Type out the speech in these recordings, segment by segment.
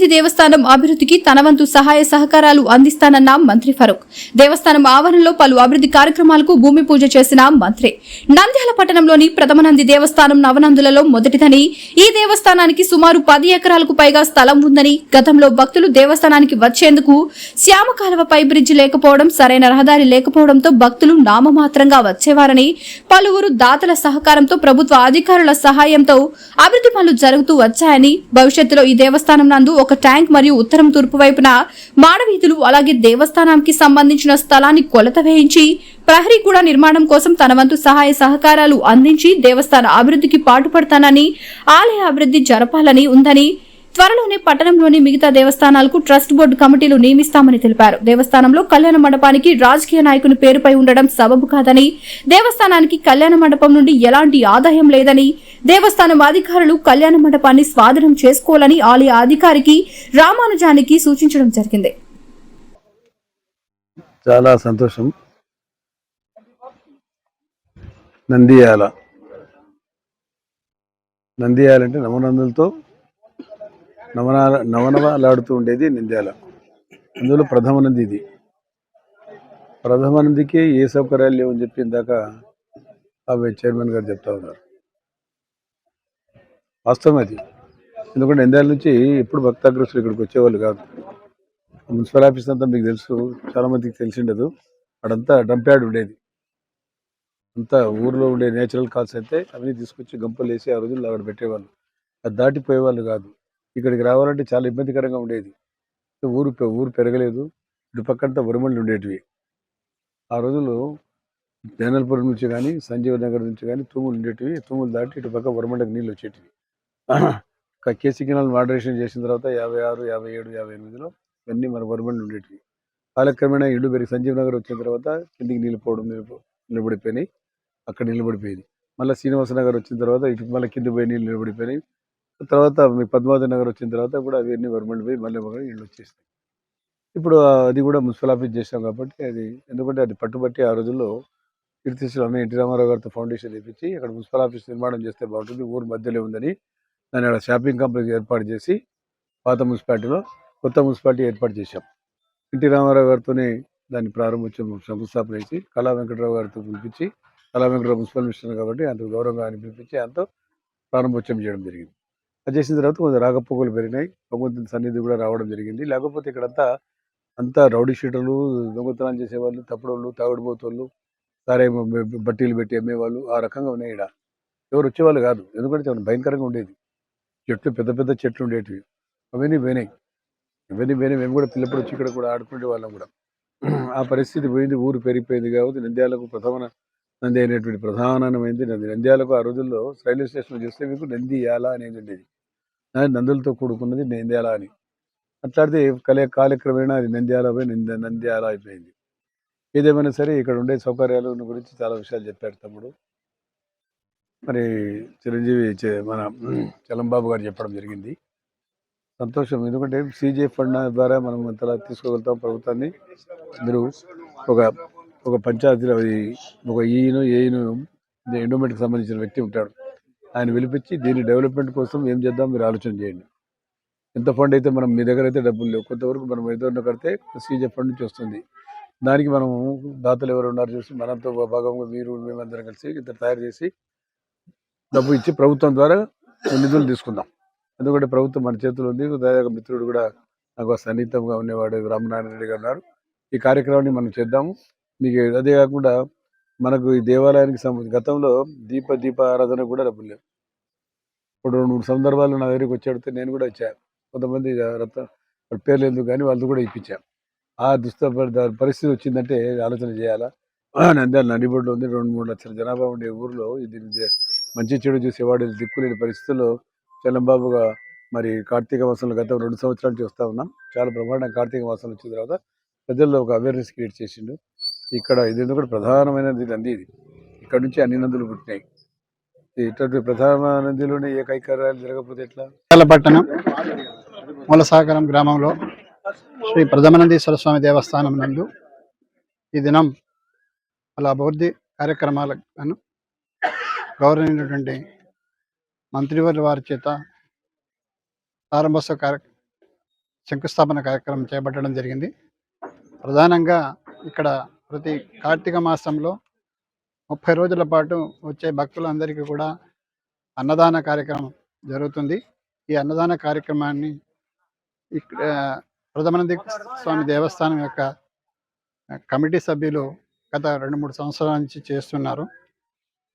Prathamanandi దేవస్థానం అభివృద్ధికి తన వంతు సహాయ సహకారాలు అందిస్తానన్న మంత్రి ఫరూక్. దేవస్థానం ఆవరణలో పలు అభివృద్ధి కార్యక్రమాలకు భూమి పూజ చేసిన మంత్రి. నంద్యాల పట్టణంలోని ప్రథమనంది దేవస్థానం నవనందులలో మొదటిదని ఈ దేవస్థానానికి సుమారు పది ఎకరాలకు పైగా స్థలం ఉందని గతంలో భక్తులు దేవస్థానానికి వచ్చేందుకు శ్యామకాలవపై బ్రిడ్జి లేకపోవడం సరైన రహదారి లేకపోవడంతో భక్తులు నామమాత్రంగా వచ్చేవారని పలువురు దాతల సహకారంతో ప్రభుత్వ అధికారుల సహాయంతో అభివృద్ధి పనులు జరుగుతూ వచ్చాయని భవిష్యత్తులో ఈ దేవస్థానం నందు ఒక ఒక ట్యాంక్ మరియు ఉత్తరం తూర్పు వైపున మాడవీధులు అలాగే దేవస్థానానికి సంబంధించిన స్థలాన్ని కొలత వేయించి ప్రహరీ కూడా నిర్మాణం కోసం తన వంతు సహాయ సహకారాలు అందించి దేవస్థాన అభివృద్ధికి పాటుపడతానని ఆలయ అభివృద్ధి జరపాలని ఉందని త్వరలోనే పట్టణంలోని మిగతా దేవస్థానాలకు ట్రస్ట్ బోర్డు కమిటీలు నియమిస్తామని తెలిపారు. దేవస్థానంలో కళ్యాణ మండపానికి రాజకీయ నాయకుని పేరుపై ఉండడం సబబు కాదని దేవస్థానానికి కళ్యాణ మండపం నుండి ఎలాంటి ఆదాయం లేదని దేవస్థానం అధికారులు కళ్యాణ మండపాన్ని స్వాధీనం చేసుకోవాలని ఆలయ అధికారికి రామానుజానికి సూచించడం జరిగింది. చాలా సంతోషం. నందియాల నందియాల నవనందులతో నవనాల నవనవలాడుతూ ఉండేది నింద్యాల అందులో ప్రథమనంది ఇది. ప్రథమ నందికి ఏ సౌకర్యాలు లేవని చెప్పి ఇందాక ఆ చైర్మన్ గారు చెప్తా ఉన్నారు. వాస్తవం అది. ఎందుకంటే నింద్యాల నుంచి ఎప్పుడు భక్తాగ్రస్తులు ఇక్కడికి వచ్చేవాళ్ళు కాదు. మున్సిపల్ ఆఫీస్ అంతా మీకు తెలుసు చాలా మందికి తెలిసి ఉండదు అక్కడంతా ఉండేది. అంతా ఊర్లో ఉండే నేచురల్ కాల్స్ అయితే అవన్నీ తీసుకొచ్చి గంపలు వేసి ఆ రోజుల్లో అక్కడ పెట్టేవాళ్ళు. అది దాటిపోయేవాళ్ళు కాదు. ఇక్కడికి రావాలంటే చాలా ఇబ్బందికరంగా ఉండేది. ఊరు పె- ఊరు పెరగలేదు. ఇటు పక్కంతా వరిమళ్ళు ఉండేటివి. ఆ రోజుల్లో జనల్పురం నుంచి కానీ సంజీవ నగర్ నుంచి కానీ తూములు ఉండేటివి. తూములు దాటి ఇటు పక్క ఉరమండకు నీళ్ళు వచ్చేటివి. కేసీ కెనాల్ మోడరేషన్ చేసిన తర్వాత యాభై ఆరు యాభై ఏడు యాభై ఎనిమిదిలో ఇవన్నీ మన వరమండ్లు ఉండేటివి. కాలక్రమేణా ఇల్లు పెరిగి సంజీవ్ నగర్ వచ్చిన తర్వాత కిందికి నీళ్ళు పోవడం నిలబ- నిలబడిపోయినాయి. అక్కడ నిలబడిపోయింది. మళ్ళీ శ్రీనివాస నగర్ వచ్చిన తర్వాత ఇటు మళ్ళీ కింద పోయి నీళ్ళు నిలబడిపోయినాయి. తర్వాత మీ పద్మావతి నగర్ వచ్చిన తర్వాత కూడా అవన్నీ గవర్నమెంట్ పోయి మళ్ళీ ఒక ఇళ్ళు వచ్చేస్తాయి ఇప్పుడు అది కూడా మున్సిపల్ ఆఫీస్ చేసాం కాబట్టి అది ఎందుకంటే అది పట్టుబట్టి ఆ రోజుల్లో కీర్తిశ్రీ ఎన్టీ రామారావు గారితో ఫౌండేషన్ తెప్పించి అక్కడ మున్సిపల్ ఆఫీస్ నిర్మాణం చేస్తే బాగుంటుంది ఊరు మధ్యలో ఉందని దాన్ని అక్కడ షాపింగ్ కాంప్లెక్స్ ఏర్పాటు చేసి పాత మున్సిపాలిటీలో కొత్త మున్సిపాలిటీ ఏర్పాటు చేశాం. ఎన్టీ రామారావు గారితోనే దాన్ని ప్రారంభించం శంకుస్థాపన చేసి కళా వెంకటరావు గారితో పిలిపించి కళా వెంకటరావు మున్సిపల్ మినిస్టర్ కాబట్టి అంత గౌరవంగా ఆయన పిలిపించి ఆయనతో ప్రారంభోత్సవం చేయడం జరిగింది. అది చేసిన తర్వాత కొంచెం రాకపోకలు పెరిగినాయి. భగవంతుని సన్నిధి కూడా రావడం జరిగింది. లేకపోతే ఇక్కడంతా అంతా రౌడీ షీటర్లు దొంగతనాలు చేసేవాళ్ళు తప్పుడోళ్ళు తాగుడుపోతోళ్ళు సారే బట్టీలు పెట్టి అమ్మేవాళ్ళు ఆ రకంగా ఉన్నాయి ఇక్కడ ఎవరు వచ్చేవాళ్ళు కాదు. ఎందుకంటే చాలా భయంకరంగా ఉండేది. చెట్లు పెద్ద పెద్ద చెట్లు ఉండేటివి. అవన్నీ పోయినాయి. ఇవన్నీ పోయినాయి. మేము కూడా పిల్లప్పుడు వచ్చి ఇక్కడ కూడా ఆడుకునే వాళ్ళం కూడా. ఆ పరిస్థితి పోయింది. ఊరు పెరిగిపోయింది కాబట్టి నంద్యాలకు ప్రధాన నంది అయినటువంటి ప్రధానమైనది నంది. నంద్యాలకు ఆ రోజుల్లో రైల్వే స్టేషన్ చూస్తే మీకు నంది యాల అనేది ఉండేది. నందులతో కూడుకున్నది నంద్యాల అని అట్లాడితే కలే కాలక్రమేణా అది నంద్యాల పోయి నంద నంద్యాల అయిపోయింది. ఏదేమైనా సరే ఇక్కడ ఉండే సౌకర్యాల గురించి చాలా విషయాలు చెప్పాడు తమ్ముడు. మరి చిరంజీవి చే- మన చలంబాబు గారు చెప్పడం జరిగింది. సంతోషం. ఎందుకంటే సీజే ఫండ్ ద్వారా మనం అంతలా తీసుకోగలుగుతాం ప్రభుత్వాన్ని. మీరు ఒక ఒక పంచాయతీలో ఒక ఈయను ఏను ఎండోమెంట్కి సంబంధించిన వ్యక్తి ఉంటాడు. ఆయన పిలిపించి దీని డెవలప్మెంట్ కోసం ఏం చేద్దాం మీరు ఆలోచన చేయండి. ఎంత ఫండ్ అయితే మనం మీ దగ్గర అయితే డబ్బులు లేవు కొంతవరకు మనం ఏదైనా కడితే సీజే ఫండ్ నుంచి వస్తుంది. దానికి మనం దాతలు ఎవరు ఉన్నారు చూసి మనంతో భాగంగా మీరు మేమందరం కలిసి ఇద్దరు తయారు చేసి డబ్బు ఇచ్చి ప్రభుత్వం ద్వారా నిధులు తీసుకుందాం. ఎందుకంటే ప్రభుత్వం మన చేతిలో ఉంది. దాదాపు మిత్రుడు కూడా నాకు సన్నిహితంగా ఉండేవాడు రామనారాయణ రెడ్డి గారు ఉన్నారు. ఈ కార్యక్రమాన్ని మనం చేద్దాము. మీకు అదే కాకుండా మనకు ఈ దేవాలయానికి సంబంధించి గతంలో దీప దీప ఆరాధన కూడా డబ్బులు లేవు. ఇప్పుడు రెండు మూడు సందర్భాలు నా దగ్గరికి వచ్చాడితే నేను కూడా ఇచ్చాను కొంతమంది రత్న వాళ్ళ పేర్లు ఎందుకు కానీ వాళ్ళతో కూడా ఇప్పించాను ఆ దుస్త పరిస్థితి వచ్చిందంటే ఆలోచన చేయాలా? నంద్యాల నడిబొడ్లో ఉంది. రెండు మూడు లక్షల జనాభా ఉండే ఊర్లో ఇది మంచి చెడు చూసేవాడు దిక్కులేని పరిస్థితుల్లో చలంబాబుగా మరి కార్తీక మాసంలో గత రెండు సంవత్సరాలు చూస్తూ ఉన్నాం. చాలా బ్రహ్మాండంగా కార్తీక మాసంలో వచ్చిన తర్వాత ప్రజల్లో ఒక అవేర్నెస్ క్రియేట్ చేసిండు. ఇక్కడ ఇది ఎందుకంటే ప్రధానమైనది నంది ఇది. ఇక్కడ నుంచి అన్ని నందులు పుట్టినాయి. ఇటువంటి ప్రధాన నదిలోని ఏ కైకర్యాలు జరగకపోతే ఎట్లా? పట్టణం మూలసాగరం గ్రామంలో శ్రీ ప్రథమానందీశ్వర స్వామి దేవస్థానం నందు ఈ దినం వాళ్ళ అభివృద్ధి కార్యక్రమాలను గౌరవమైనటువంటి మంత్రివర్య వారి చేత ప్రారంభోత్సవ కార్య శంకుస్థాపన కార్యక్రమం చేపట్టడం జరిగింది. ప్రధానంగా ఇక్కడ ప్రతి కార్తీక మాసంలో ముప్పై రోజుల పాటు వచ్చే భక్తులందరికీ కూడా అన్నదాన కార్యక్రమం జరుగుతుంది. ఈ అన్నదాన కార్యక్రమాన్ని ఇక్కడ ప్రథమానంది స్వామి దేవస్థానం యొక్క కమిటీ సభ్యులు గత రెండు మూడు సంవత్సరాల నుంచి చేస్తున్నారు.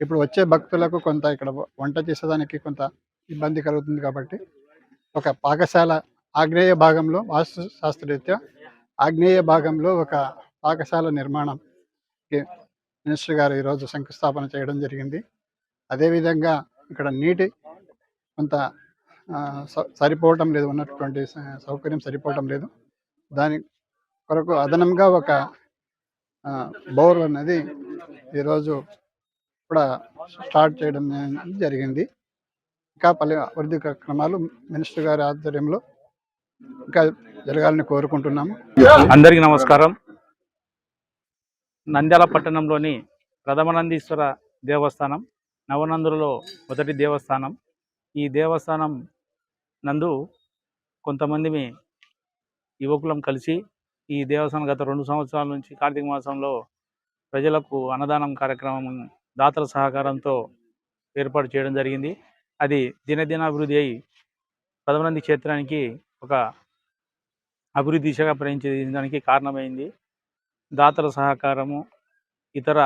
ఇప్పుడు వచ్చే భక్తులకు కొంత ఇక్కడ వంట చేసేదానికి కొంత ఇబ్బంది కలుగుతుంది కాబట్టి ఒక పాకశాల ఆగ్నేయ భాగంలో వాస్తు శాస్త్రరీత్యా ఆగ్నేయ భాగంలో ఒక పాకశాల నిర్మాణం మినిస్టర్ గారు ఈరోజు శంకుస్థాపన చేయడం జరిగింది. అదేవిధంగా ఇక్కడ నీటి కొంత ఆ, స- సరిపోవటం లేదు. ఉన్నటువంటి సౌకర్యం సరిపోవటం లేదు. దాని కొరకు అదనంగా ఒక బోర్ అనేది ఈరోజు కూడా స్టార్ట్ చేయడం జరిగింది. ఇంకా పలు అభివృద్ధి కార్యక్రమాలు మినిస్టర్ గారి ఆధ్వర్యంలో ఇంకా జరగాలని కోరుకుంటున్నాము. అందరికీ నమస్కారం. నంద్యాల పట్టణంలోని ప్రథమనందీశ్వర దేవస్థానం నవనందులలో మొదటి దేవస్థానం. ఈ దేవస్థానం నందు కొంతమంది యువకులం కలిసి ఈ దేవస్థానం గత రెండు సంవత్సరాల నుంచి కార్తీక మాసంలో ప్రజలకు అన్నదానం కార్యక్రమం దాతల సహకారంతో ఏర్పాటు చేయడం జరిగింది. అది దినదినాభివృద్ధి అయి పదమనంది క్షేత్రానికి ఒక అభివృద్ధి దిశగా ప్రయాణించడానికి కారణమైంది. దాతల సహకారము ఇతర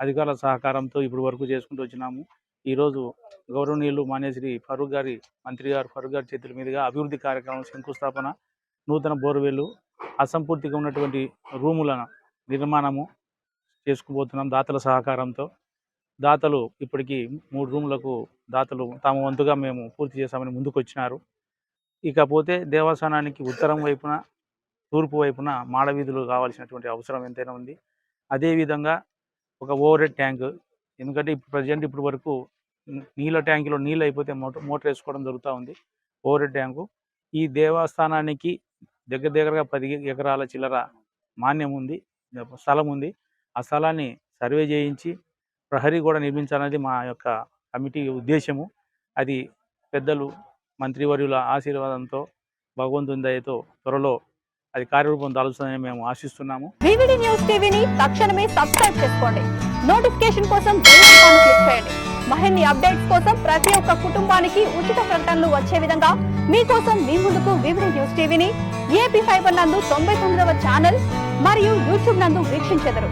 అధికారుల సహకారంతో ఇప్పుడు వరకు చేసుకుంటూ వచ్చినాము. ఈరోజు గౌరవనీయులు మాన్యశ్రీ ఫరూక్ గారి మంత్రి గారు ఫరూక్ గారి చేతుల మీదుగా అభివృద్ధి కార్యక్రమం శంకుస్థాపన నూతన బోర్వేలు అసంపూర్తిగా ఉన్నటువంటి రూముల నిర్మాణము చేసుకుపోతున్నాం దాతల సహకారంతో. దాతలు ఇప్పటికీ మూడు రూములకు దాతలు తమ వంతుగా మేము పూర్తి చేశామని ముందుకు వచ్చినారు ఇకపోతే దేవస్థానానికి ఉత్తరం వైపున తూర్పు వైపున మాడవీధులు కావాల్సినటువంటి అవసరం ఎంతైనా ఉంది. అదేవిధంగా ఒక ఓవర్ హెడ్ ట్యాంక్ ఎందుకంటే ఇప్పుడు ప్రజెంట్ ఇప్పటి వరకు నీళ్ళ ట్యాంకులో నీళ్ళు అయిపోతే మోటార్ మోటార్ వేసుకోవడం జరుగుతూ ఉంది. Overhead tank. ఈ దేవస్థానానికి దగ్గర దగ్గరగా పది ఎకరాల చిల్లర మాన్యం ఉంది స్థలం ఉంది. ఆ స్థలాన్ని సర్వే చేయించి ప్రహరీ కూడా నిర్మించాలనేది మా యొక్క కమిటీ ఉద్దేశము అది పెద్దలు మంత్రివర్యుల ఆశీర్వాదంతో భగవంతుని దయతో త్వరలో అది కార్యరూపం దాల్చుతుందని మేము ఆశిస్తున్నాము. వివిడి న్యూస్ టీవీని తక్షణమే సబ్స్క్రైబ్ చేసుకోండి. నోటిఫికేషన్ కోసం బెల్ ఐకాన్ క్లిక్ చేయండి. మరిన్ని అప్డేట్స్ కోసం ప్రతి ఒక్క కుటుంబానికి ఉచిత ప్రకటనలు వచ్చే విధంగా మీకోసం మీ ముందుకు వివిడి న్యూస్ టీవీని ఏపీ ఫైబర్ నందు తొంభై తొమ్మిదవ ఛానల్ మరియు యూట్యూబ్ నందు వీక్షించెదరు.